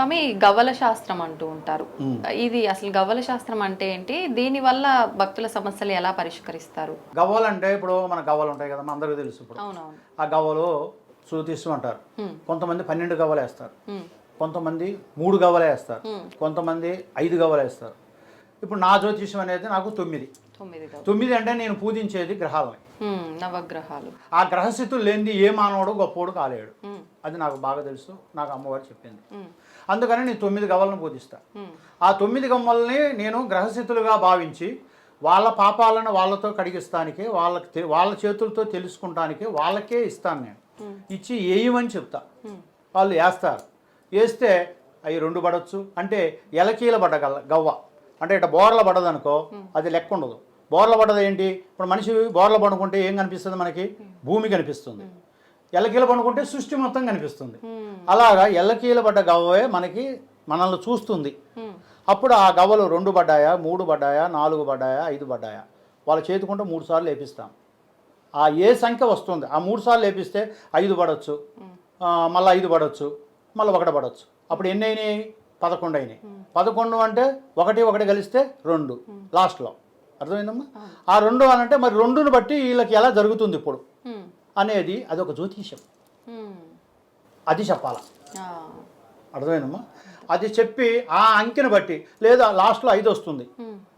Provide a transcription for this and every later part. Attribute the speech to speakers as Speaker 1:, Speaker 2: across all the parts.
Speaker 1: స్వామి గవ్వల శాస్త్రం అంటూ ఉంటారు. ఇది అసలు గవ్వల శాస్త్రం అంటే ఏంటి? దీని వల్ల భక్తుల సమస్యలు ఎలా పరిష్కరిస్తారు?
Speaker 2: గవ్వలు అంటే ఇప్పుడు మన గవ్వలు ఉంటాయి కదా అందరికీ తెలుసు ఇప్పుడు. ఆ గవ్వలు సూతిస్తూ అంటారు
Speaker 1: మ్మ్.
Speaker 2: కొంతమంది పన్నెండు గవ్వలు వేస్తారు. కొంతమంది మూడు గవ్వలు వేస్తారు. కొంతమంది ఐదు గవ్వలు వేస్తారు. ఇప్పుడు నా జ్యోతిష్యం అనేది నాకు తొమ్మిది.
Speaker 1: తొమ్మిది
Speaker 2: అంటే నేను పూజించేది గ్రహాలని.
Speaker 1: నవగ్రహాలు.
Speaker 2: ఆ గ్రహస్థితులు లేనిది ఏ మానవుడు గొప్పోడు కాలేడు. అది నాకు బాగా తెలుసు నాకు అమ్మవారు చెప్పింది. అందుకని నేను తొమ్మిది గవ్వలను పూజిస్తా.
Speaker 1: మ్మ్.
Speaker 2: ఆ తొమ్మిది గవ్వల్ని నేను గ్రహస్థితులుగా భావించి వాళ్ళ పాపాలను వాళ్ళతో కడిగిస్తానికి వాళ్ళకి వాళ్ళ చేతులతో తెలుసుకుంటానికి వాళ్ళకే ఇస్తాను నేను. ఇచ్చి వేయమని చెప్తా. వాళ్ళు వేస్తారు వేస్తే అవి రెండు పడవచ్చు అంటే ఎలకీల పడ్డ గల్ల గవ్వ. అంటే ఇట్లా బోర్ల పడ్డదనుకో అది లెక్క ఉండదు. బోర్ల పడ్డది ఏంటి ఇప్పుడు మనిషి బోర్ల పడుకుంటే ఏం కనిపిస్తుంది మనకి? భూమి కనిపిస్తుంది. ఎల్లకీల పడుకుంటే సృష్టి మొత్తం కనిపిస్తుంది. అలాగా ఎల్లకీల పడ్డ గవ్వే మనకి మనల్ని చూస్తుంది. అప్పుడు ఆ గవ్వలు రెండు పడ్డాయా మూడు పడ్డాయా నాలుగు పడ్డాయా ఐదు పడ్డాయా? వాళ్ళ చేతుకుంటే మూడు సార్లు లేపిస్తాం. ఆ ఏ సంఖ్య వస్తుంది? ఆ మూడు సార్లు లేపిస్తే ఐదు పడవచ్చు మళ్ళీ ఐదు పడవచ్చు మళ్ళీ ఒకటి పడవచ్చు అప్పుడు ఎన్ని అయినాయి? పదకొండు అయినాయి. పదకొండు అంటే ఒకటి ఒకటి కలిస్తే రెండు. లాస్ట్లో. అర్థమైందమ్మా? ఆ రెండు అని అంటే మరి రెండుని బట్టి వీళ్ళకి ఎలా జరుగుతుంది ఇప్పుడు. అనేది అదొక జ్యోతిషం
Speaker 1: మ్మ్.
Speaker 2: అది చెప్పాలా. అర్థమైందమ్మా అది చెప్పి ఆ అంకెని బట్టి లేదా లాస్ట్లో ఐదు వస్తుంది.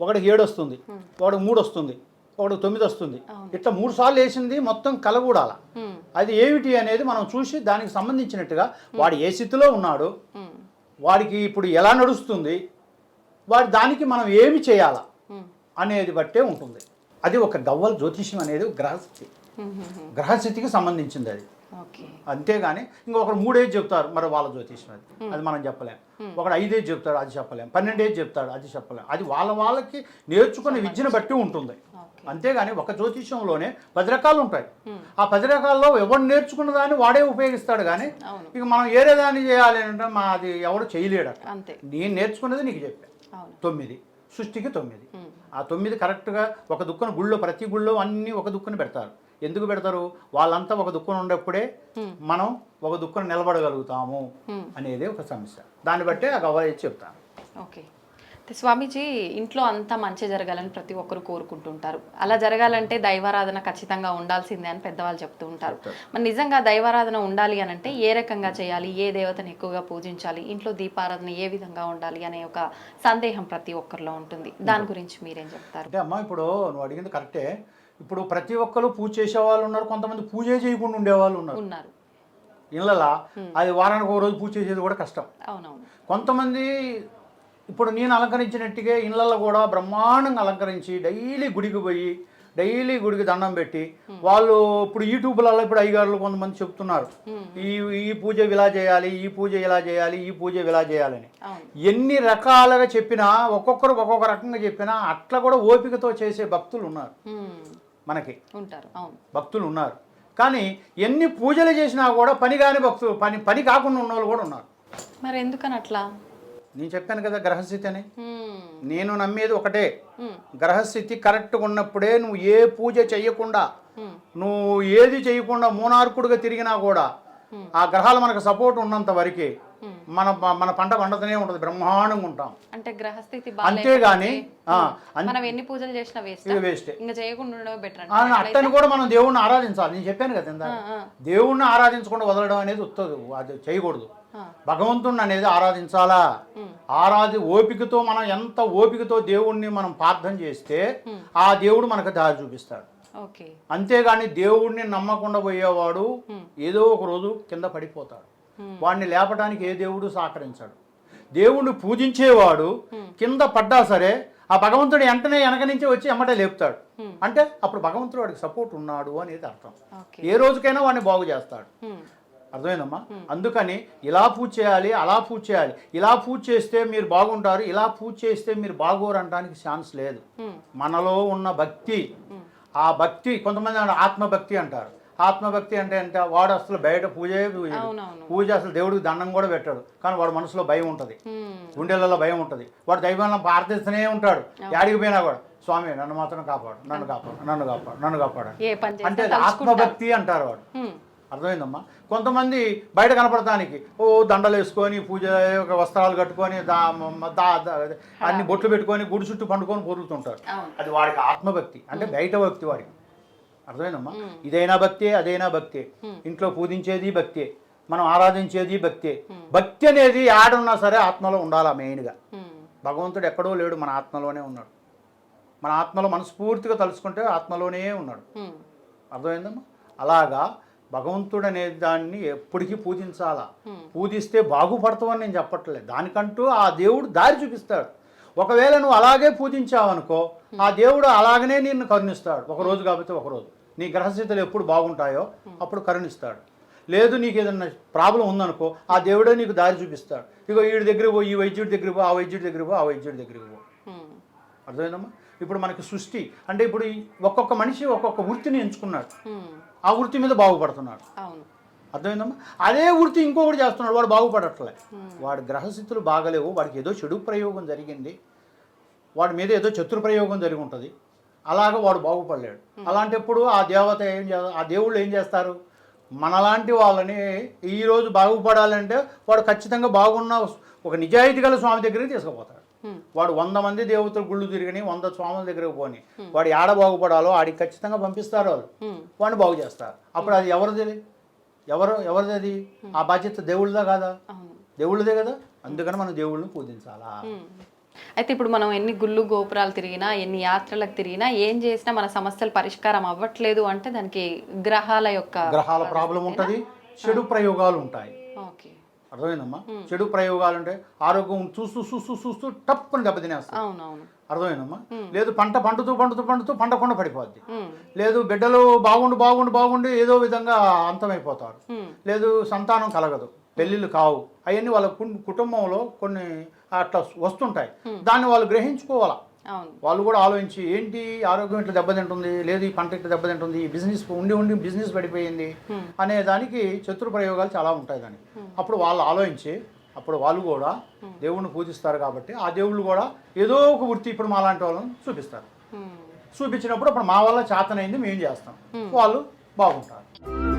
Speaker 2: ఒకటికి ఏడు వస్తుంది ఒకటికి మూడు వస్తుంది ఒకటికి తొమ్మిది వస్తుంది ఇట్లా మూడు సార్లు వేసింది మొత్తం కలగూడాల. అది ఏమిటి అనేది మనం చూసి దానికి సంబంధించినట్టుగా వాడు ఏ స్థితిలో ఉన్నాడు. వాడికి ఇప్పుడు ఎలా నడుస్తుంది వాడి దానికి మనం ఏమి చేయాలా. అనేది బట్టే ఉంటుంది అది ఒక గవ్వల జ్యోతిష్యం అనేది ఒక గ్రహస్థితి. గ్రహస్థితికి సంబంధించింది అది. అంతేగాని ఇంకొకరు మూడేజ్ చెప్తారు మరి వాళ్ళ జ్యోతిష్యం అది. అది మనం చెప్పలేం. ఒకడు ఐదేజ్ చెప్తాడు అది చెప్పలేం. పన్నెండేజ్ చెప్తాడు అది చెప్పలేం. అది వాళ్ళ వాళ్ళకి నేర్చుకునే విద్యను బట్టి ఉంటుంది. అంతేగాని ఒక జ్యోతిష్యంలోనే పది రకాలు ఉంటాయి ఆ పది రకాల్లో ఎవడు నేర్చుకున్న దాన్ని వాడే ఉపయోగిస్తాడు కానీ ఇక మనం ఏరే దాన్ని చేయాలి అంటే మా అది ఎవడు చేయలేడు నేను నేర్చుకున్నది నీకు చెప్పాను తొమ్మిది. సృష్టికి తొమ్మిది.
Speaker 1: మ్మ్.
Speaker 2: ఆ తొమ్మిది కరెక్ట్గా ఒక దుక్కున గుళ్ళో ప్రతి గుళ్ళో అన్నీ ఒక దుక్కున పెడతారు. ఎందుకు పెడతారు? వాళ్ళంతా ఒక దుక్కున ఉన్నప్పుడే మనం ఒక దుక్కున నిలబడగలుగుతాము. అనేది ఒక సమస్య. దాన్ని బట్టే ఆ గవ్వ చెప్తాను.
Speaker 1: ఓకే. స్వామీజీ ఇంట్లో అంతా మంచి జరగాలని ప్రతి ఒక్కరు కోరుకుంటుంటారు. అలా జరగాలంటే దైవారాధన ఖచ్చితంగా ఉండాల్సిందే అని పెద్దవాళ్ళు చెప్తూ ఉంటారు. మరి నిజంగా దైవారాధన ఉండాలి అని అంటే ఏ రకంగా చేయాలి? ఏ దేవతను ఎక్కువగా పూజించాలి? ఇంట్లో దీపారాధన ఏ విధంగా ఉండాలి అనే ఒక సందేహం ప్రతి ఒక్కరిలో ఉంటుంది. దాని గురించి మీరేం చెప్తారు?
Speaker 2: అంటే అమ్మ ఇప్పుడు నువ్వు అడిగింది కరెక్టే. ఇప్పుడు ప్రతి ఒక్కరు పూజ చేసే వాళ్ళు ఉన్నారు కొంతమంది పూజే చేయకుండా ఉండేవాళ్ళు ఉన్నారు.
Speaker 1: ఉన్నారు.
Speaker 2: ఇళ్ళలా అది వారానికి ఒక రోజు పూజ చేసేది కూడా కష్టం. కొంతమంది ఇప్పుడు నేను అలంకరించినట్టుగా ఇళ్ళల్లో కూడా బ్రహ్మాండంగా అలంకరించి డైలీ గుడికి పోయి డైలీ గుడికి దండం పెట్టి వాళ్ళు ఇప్పుడు యూట్యూబ్లలో ఇప్పుడు అయ్యగారులు కొంతమంది చెప్తున్నారు. ఈ ఈ పూజ ఇలా చేయాలి ఈ పూజ ఇలా చేయాలి ఈ పూజ ఇలా చేయాలని ఎన్ని రకాలుగా చెప్పినా ఒక్కొక్కరు ఒక్కొక్క రకంగా చెప్పినా అట్లా కూడా ఓపికతో చేసే భక్తులు ఉన్నారు. మనకి.
Speaker 1: ఉంటారు. అవును.
Speaker 2: భక్తులు ఉన్నారు. కానీ ఎన్ని పూజలు చేసినా కూడా పని కాని భక్తులు పని పని కాకుండా ఉన్న వాళ్ళు కూడా ఉన్నారు.
Speaker 1: మరి ఎందుకని అట్లా?
Speaker 2: నేను చెప్పాను కదా గ్రహస్థితి అని. నేను నమ్మేది ఒకటే. గ్రహస్థితి కరెక్ట్గా ఉన్నప్పుడే నువ్వు ఏ పూజ చేయకుండా. నువ్వు ఏది చేయకుండా మూనార్కుడుగా తిరిగినా కూడా ఆ గ్రహాలు మనకు సపోర్ట్ ఉన్నంత వరకే మన మన పంట పండుతూనే ఉంటుంది బ్రహ్మాండంగా ఉంటాం.
Speaker 1: అంటే గ్రహస్థితి
Speaker 2: అంతేగాని
Speaker 1: మనం ఎన్ని పూజలు చేసినా వేస్ట్
Speaker 2: ఇది వేస్టే
Speaker 1: ఇంకా చేయకుండా ఉండడమే బెటర్
Speaker 2: ఆ, అట్టని కూడా మనం దేవుణ్ణి ఆరాధించాలి. నేను చెప్పాను కదా దేవుణ్ణి ఆరాధించకుండా వదలడం అనేది ఉత్తదు అది చేయకూడదు.
Speaker 1: ఆ.
Speaker 2: భగవంతుణ్ణి అనేది ఆరాధించాలా? ఆరాధి ఓపికతో మనం ఎంత ఓపికతో దేవుణ్ణి మనం ప్రార్థన చేస్తే ఆ దేవుడు మనకు దారి చూపిస్తాడు. అంతేగాని దేవుణ్ణి నమ్మకుండా పోయేవాడు ఏదో ఒక రోజు కింద పడిపోతాడు. వాడిని లేపడానికి ఏ దేవుడు సహకరించాడు. దేవుణ్ణి పూజించేవాడు కింద పడ్డా సరే ఆ భగవంతుడు వెంటనే వెనక నుంచి వచ్చి ఎమ్మటే లేపుతాడు. అంటే అప్పుడు భగవంతుడు వాడికి సపోర్ట్ ఉన్నాడు అనేది అర్థం. ఏ రోజుకైనా వాడిని బాగు చేస్తాడు. అర్థమైందమ్మా? అందుకని ఇలా పూజ చేయాలి అలా పూజ చేయాలి. ఇలా పూజ చేస్తే మీరు బాగుంటారు ఇలా పూజ చేస్తే మీరు బాగోరు అనడానికి ఛాన్స్ లేదు. మనలో ఉన్న భక్తి ఆ భక్తి కొంతమంది ఆత్మభక్తి అంటారు. ఆత్మభక్తి అంటే అంటే వాడు అసలు బయట పూజే పూజ అసలు దేవుడికి దండం కూడా పెట్టాడు. కానీ వాడు మనసులో భయం ఉంటుంది. గుండెలలో భయం ఉంటుంది. వాడు దైవంలో ప్రార్థిస్తూనే ఉంటాడు. యాడికి పోయినా కూడా స్వామి నన్ను మాత్రం కాపాడు నన్ను కాపాడు నన్ను కాపాడు నన్ను కాపాడు అంటే ఆత్మభక్తి అంటారు వాడు. అర్థమైందమ్మా? కొంతమంది బయట కనపడటానికి ఓ దండలు వేసుకొని పూజ వస్త్రాలు కట్టుకొని దా దా అన్ని బొట్లు పెట్టుకొని గుడి చుట్టూ పండుకొని పొరుగుతుంటారు అది వాడికి ఆత్మభక్తి అంటే బయట భక్తి వాడికి. అర్థమైందమ్మా? ఇదైనా భక్తే అదైనా భక్తే. ఇంట్లో పూజించేది భక్తే. మనం ఆరాధించేది భక్తే. భక్తి అనేది ఆడున్నా సరే ఆత్మలో ఉండాలా మెయిన్గా. భగవంతుడు ఎక్కడో లేడు మన ఆత్మలోనే ఉన్నాడు. మన ఆత్మలో మనస్ఫూర్తిగా తలుచుకుంటే ఆత్మలోనే ఉన్నాడు. అర్థమైందమ్మా? అలాగా భగవంతుడు అనే దాన్ని ఎప్పటికీ పూజించాలా. పూజిస్తే బాగుపడతావని నేను చెప్పట్లేదు. దానికంటూ ఆ దేవుడు దారి చూపిస్తాడు. ఒకవేళ నువ్వు అలాగే పూజించావనుకో ఆ దేవుడు అలాగనే నిన్ను కరుణిస్తాడు. ఒక రోజు కాకపోతే ఒక రోజు. నీ గ్రహస్థితులు ఎప్పుడు బాగుంటాయో అప్పుడు కరుణిస్తాడు. లేదు నీకు ఏదన్నా ప్రాబ్లం ఉందనుకో ఆ దేవుడే నీకు దారి చూపిస్తాడు. ఇగో వీడి దగ్గర పో ఈ వైద్యుడి దగ్గర పో ఆ వైద్యుడి దగ్గర పో ఆ వైద్యుడి దగ్గరికి పో. అర్థమైందమ్మా? ఇప్పుడు మనకి సృష్టి అంటే ఇప్పుడు ఒక్కొక్క మనిషి ఒక్కొక్క వృత్తిని ఎంచుకున్నాడు. ఆ వృత్తి మీద బాగుపడుతున్నాడు. అర్థమైందమ్మా? అదే వృత్తి ఇంకొకటి చేస్తున్నాడు వాడు బాగుపడట్లే. వాడి గ్రహస్థితులు బాగలేవు వాడికి ఏదో చెడు ప్రయోగం జరిగింది వాడి మీద ఏదో చతుర్ ప్రయోగం జరిగి ఉంటుంది అలాగ వాడు బాగుపడలేడు. అలాంటప్పుడు ఆ దేవత ఏం చే ఆ దేవుళ్ళు ఏం చేస్తారు? మనలాంటి వాళ్ళని ఈరోజు బాగుపడాలంటే వాడు ఖచ్చితంగా బాగున్న ఒక నిజాయితీ గల స్వామి దగ్గరికి తీసుకుపోతాడు. వాడు వంద మంది దేవతలు గుళ్ళు తిరిగిని వంద స్వాముల దగ్గరికి పోని. వాడు ఏడ బాగుపడాలో ఆడికి ఖచ్చితంగా పంపిస్తారు వాళ్ళు. వాడిని బాగు చేస్తారు. అప్పుడు అది ఎవరిది ఎవరు ఎవరిది అది? ఆ బాధ్యత దేవుళ్ళదా కాదా? దేవుళ్ళదే కదా? అందుకని మనం దేవుళ్ళని పూజించాలా.
Speaker 1: అయితే ఇప్పుడు మనం ఎన్ని గుళ్ళు గోపురాలు తిరిగినా ఎన్ని యాత్రలకు తిరిగినా ఏం చేసినా మన సమస్యలు పరిష్కారం అవ్వట్లేదు అంటే దానికి గ్రహాల యొక్క
Speaker 2: గ్రహాల ప్రాబ్లం ఉంటుంది చెడు ప్రయోగాలు ఉంటాయి.
Speaker 1: ఓకే.
Speaker 2: అర్థమైందమ్మా? చెడు ప్రయోగాలు ఉంటాయి ఆరోగ్యం చూస్తూ చూస్తూ చూస్తూ టప్పుని దెబ్బతినేస్తాయి
Speaker 1: అవునవును.
Speaker 2: అర్థమైందమ్మా? లేదు పంట పండుతూ పండుతూ పండుతూ పండకుండా పడిపోద్ది.
Speaker 1: ఉమ్,
Speaker 2: లేదు బిడ్డలు బాగుండు బాగుండు బాగుండి ఏదో విధంగా అంతమైపోతారు. లేదు సంతానం కలగదు. పెళ్ళిళ్ళు కావు. అవన్నీ వాళ్ళ కుటుంబంలో కొన్ని అట్లా వస్తుంటాయి. దాన్ని వాళ్ళు గ్రహించుకోవాలా? వాళ్ళు కూడా ఆలోచించి ఏంటి ఆరోగ్యం ఇట్లా దెబ్బతింటుంది? లేదు ఈ పంట ఇట్లా దెబ్బతింటుంది? ఈ బిజినెస్ ఉండి ఉండి బిజినెస్ పడిపోయింది. అనే దానికి చతురు ప్రయోగాలు చాలా ఉంటాయి దానికి. అప్పుడు వాళ్ళు ఆలోచించి అప్పుడు వాళ్ళు కూడా దేవుణ్ణి పూజిస్తారు కాబట్టి ఆ దేవుళ్ళు కూడా ఏదో ఒక వృత్తి ఇప్పుడు మా లాంటి వాళ్ళని చూపిస్తారు. చూపించినప్పుడు అప్పుడు మా వల్ల చేతనైంది మేము చేస్తాం. వాళ్ళు బాగుంటారు.